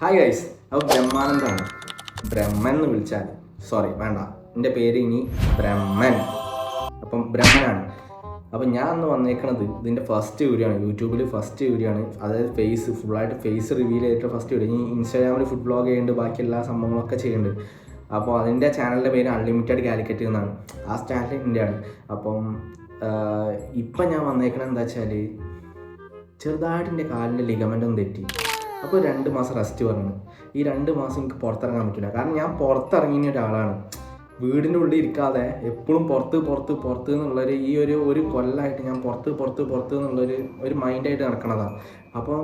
Hi guys അപ്പോൾ ബ്രഹ്മാനന്ദാണ്. ബ്രഹ്മൻ എന്ന് വിളിച്ചാൽ സോറി വേണ്ട. എന്റെ പേര് ഇനി ബ്രഹ്മൻ. അപ്പം ബ്രഹ്മനാണ്. അപ്പം ഞാൻ അന്ന് വന്നേക്കണത് ഇതിന്റെ ഫസ്റ്റ് വീഡിയോ ആണ്. യൂട്യൂബിൽ ഫസ്റ്റ് വീഡിയോ ആണ്. അതായത് ഫേസ് ഫുള്ളായിട്ട് ഫേസ് റിവീൽ ചെയ്തിട്ട് ഫസ്റ്റ് വീഡിയോ ഇനി ഇൻസ്റ്റാഗ്രാമിൽ ഫുഡ് ബ്ലോഗ് ചെയ്യുന്നുണ്ട്. ബാക്കി എല്ലാ സംഭവങ്ങളൊക്കെ ചെയ്യുന്നുണ്ട്. അപ്പോൾ അതിന്റെ ചാനലിന്റെ പേര് അൺലിമിറ്റഡ് കാലിക്കറ്റ് എന്നാണ്. ആ ചാനൽ ആണ് അപ്പം ഇപ്പം ഞാൻ വന്നേക്കണത് എന്താ വെച്ചാൽ ചെറുതായിട്ട് എന്റെ കാലിന്റെ ലിഗമെന്റ് ഒന്ന് തെറ്റി. അപ്പോൾ രണ്ട് മാസം റെസ്റ്റ് പറഞ്ഞു ഈ രണ്ട് മാസം എനിക്ക് പുറത്തിറങ്ങാൻ പറ്റില്ല കാരണം ഞാൻ പുറത്തിറങ്ങിയ ഒരാളാണ്. വീടിന്റെ ഉള്ളിൽ ഇരിക്കാതെ എപ്പോഴും പുറത്ത് പുറത്ത് പുറത്ത് എന്നുള്ളൊരു ഈ ഒരു ഒരു കൊല്ലമായിട്ട് ഞാൻ പുറത്ത് പുറത്ത് പുറത്ത് എന്നുള്ളൊരു ഒരു മൈൻഡായിട്ട് നടക്കണതാണ് അപ്പം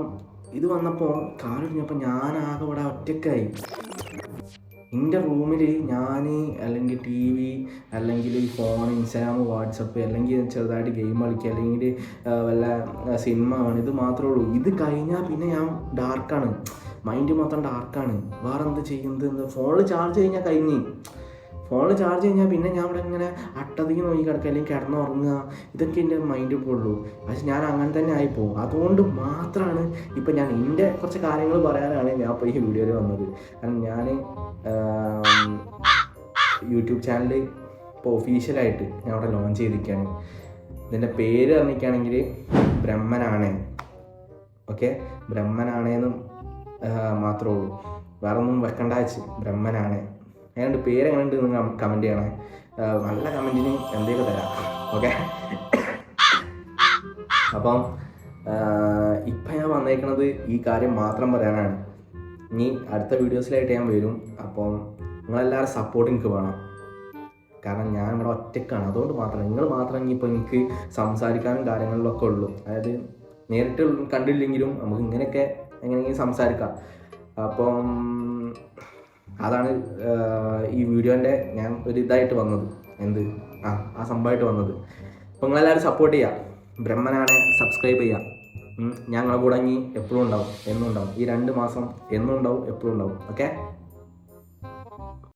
ഇത് വന്നപ്പോൾ കാലൊടിഞ്ഞപ്പോൾ ഞാനാകെ ഇവിടെ ഒറ്റക്കായി എന്റെ റൂമിൽ ഞാൻ അല്ലെങ്കിൽ ടി വി അല്ലെങ്കിൽ ഫോൺ ഇൻസ്റ്റാഗ്രാം വാട്സപ്പ് അല്ലെങ്കിൽ ചെറുതായിട്ട് ഗെയിം കളിക്കുക അല്ലെങ്കിൽ വല്ല സിനിമ കാണും ഇത് മാത്രമേ ഉള്ളൂ. ഇത് കഴിഞ്ഞാൽ പിന്നെ ഞാൻ ഡാർക്കാണ് മൈൻഡ് മാത്രം ഡാർക്കാണ് വേറെ എന്ത് ചെയ്യുന്നത്? ഫോണിൽ ചാർജ് കഴിഞ്ഞാൽ കഴിഞ്ഞ്. ഫോണിൽ ചാർജ് കഴിഞ്ഞാൽ പിന്നെ ഞാൻ ഇവിടെ ഇങ്ങനെ അട്ടതിക്ക് നോക്കി കിടക്കുക അല്ലെങ്കിൽ കിടന്നുറങ്ങുക. ഇതൊക്കെ എന്റെ മൈൻഡിൽ പോകുള്ളൂ പക്ഷെ ഞാൻ അങ്ങനെ തന്നെ ആയിപ്പോവും അതുകൊണ്ട് മാത്രമാണ് ഇപ്പം ഞാൻ എന്റെ കുറച്ച് കാര്യങ്ങൾ പറയാനാണ് ഞാൻ ഇപ്പോൾ ഈ വീഡിയോയിൽ വന്നത്. കാരണം ഞാൻ യൂട്യൂബ് ചാനൽ ഇപ്പോൾ ഒഫീഷ്യലായിട്ട് ഞാൻ അവിടെ ലോഞ്ച് ചെയ്തിരിക്കുകയാണ്. ഇതിന്റെ പേര് പറഞ്ഞിരിക്കുകയാണെങ്കിൽ ബ്രഹ്മനാണ്. ഓക്കെ? ബ്രഹ്മനാണേന്നും മാത്രമേ ഉള്ളൂ. വേറൊന്നും വെക്കണ്ട വെച്ച്. ബ്രഹ്മനാണ്. എങ്ങനെയുണ്ട് പേര് എങ്ങനെയുണ്ട് നിങ്ങൾ കമന്റ് ചെയ്യണേ. നല്ല കമന്റിന് എന്തെങ്കിലും തരാം. ഓക്കെ അപ്പം ഇപ്പം ഞാൻ വന്നേക്കണത് ഈ കാര്യം മാത്രം പറയാനാണ്. ഇനി അടുത്ത വീഡിയോസിലായിട്ട് ഞാൻ വരും. അപ്പം നിങ്ങളെല്ലാവരും സപ്പോർട്ട് എനിക്ക് വേണം. കാരണം ഞാൻ ഇവിടെ ഒറ്റക്കാണ്. അതുകൊണ്ട് മാത്രം നിങ്ങൾ മാത്രം ഇനിയിപ്പോൾ എനിക്ക് സംസാരിക്കാനും കാര്യങ്ങളിലൊക്കെ ഉള്ളൂ. അതായത് നേരിട്ട് കണ്ടില്ലെങ്കിലും നമുക്ക് ഇങ്ങനെയൊക്കെ എങ്ങനെയെങ്കിലും സംസാരിക്കാം. അപ്പം അതാണ് ഈ വീഡിയോന്റെ ഞാൻ ഒരു ഇതായിട്ട് വന്നത്. എന്ത്? ആ ആ സംഭവമായിട്ട് വന്നത്. അപ്പോൾ നിങ്ങളെല്ലാവരും സപ്പോർട്ട് ചെയ്യുക ബ്രഹ്മനാണ് സബ്സ്ക്രൈബ് ചെയ്യുക ഞങ്ങളെ കൂടെ ഇനി എപ്പോഴും ഉണ്ടാവും. എന്നും ഉണ്ടാവും. ഈ രണ്ട് മാസം എന്നും ഉണ്ടാവും എപ്പോഴും ഉണ്ടാവും. ഓക്കെ